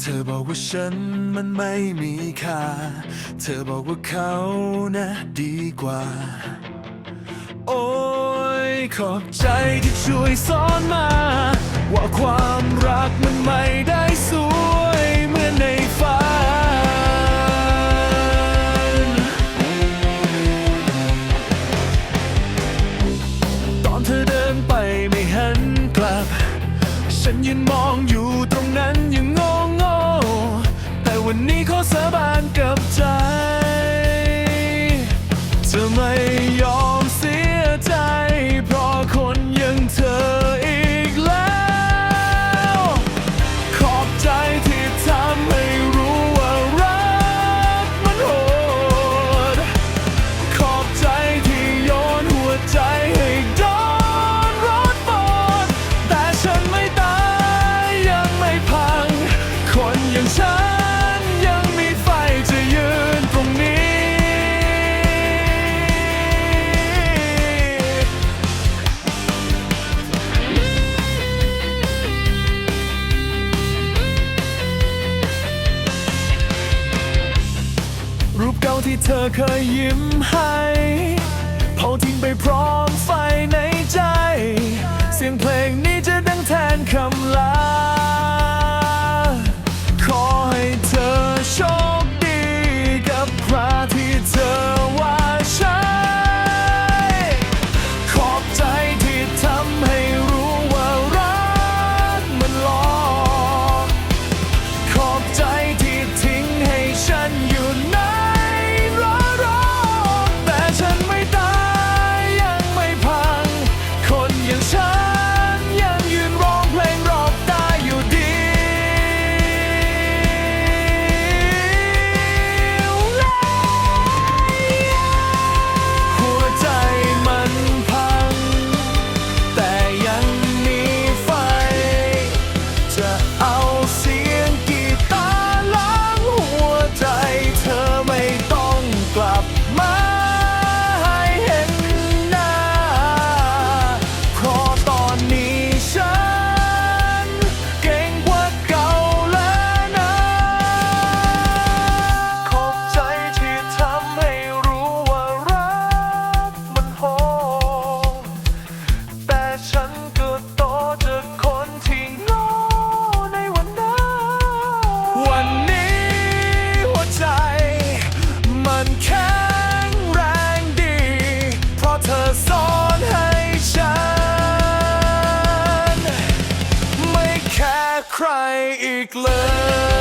เธอบอกว่าฉันมันไม่มีค่า เธอบอกว่าเขานะดีกว่า โอ้ยขอบใจที่ช่วยสอนมา ว่าความรักมันไม่ได้สวยเหมือนในฝัน ตอนเธอเดินไปไม่หันกลับ ฉันยืนมองอยู่ตรงนั้นยัง วันนี้ขอสาบานกับใจเธอไม่ยอมเสียใจ เพราะคนอย่างเธออีกแล้ว ขอบใจที่ทำให้รู้ว่ารักมันโหด ขอบใจที่โยนหัวใจให้โดนรถบดแต่ฉันไม่ตายยังไม่พัง คนอย่างฉัน ที่เธอเคยยิ้มให้ ค ใครอีกเลย